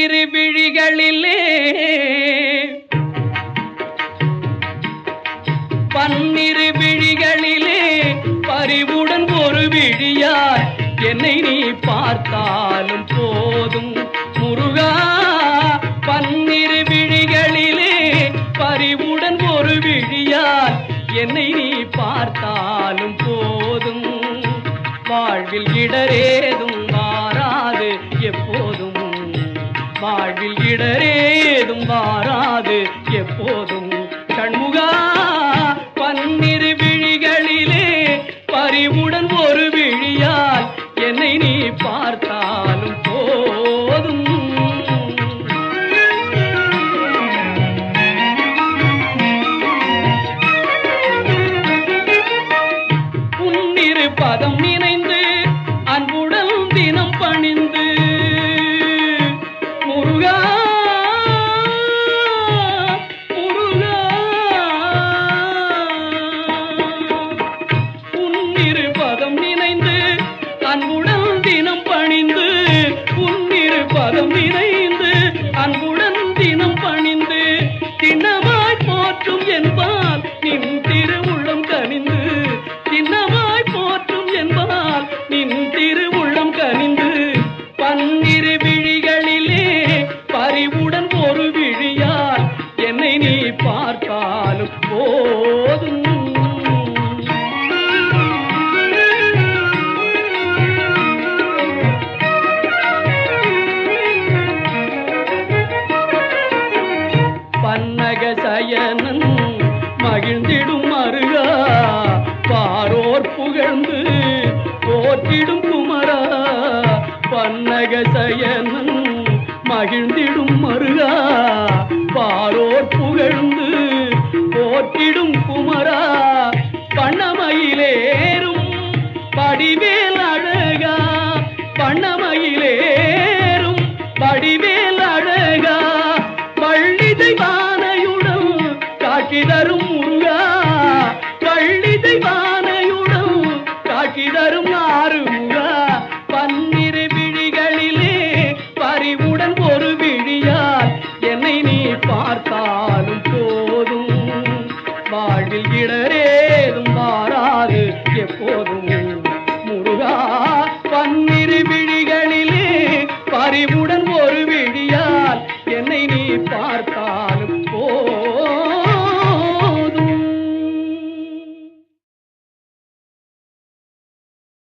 இரு விழிகளிலே பன்னிரு விழிகளிலே பறிவுடன் ஒரு விழியாய் என்னை நீ பார்த்தாலும் போதும். முருகா பன்னிரு விழிகளிலே பறிவுடன் ஒரு விழியால் என்னை நீ பார்த்தால் வாழ்வில் இடரேதும் வாராது எப்போதும் என்னை பார்த்தாலும் போதும். பன்னக சயனன் மகிழ்ந்திடும் மருகா பாரோர் புகழ்ந்து போற்றிடும் குமரா. பன்னக சயனன் மகிழ்ந்திடும் மருகா பாரோர் புகழ்ந்து போற்றிடும் குமரா. பண்ணமையிலேறும் படிவேல் அழகா. பண்ணமையிலேறும் படிவேல் அழகா. பள்ளிதை தெய்வானையுடன் காட்சி தரும் முருகா. பள்ளிதை தெய்வானையுடன் காட்சி தரும் ஆறுமுகா பன்னிரு விழிகளிலே பறிவுடன் ஒரு விழியால் என்னை நீ பார்த்தார்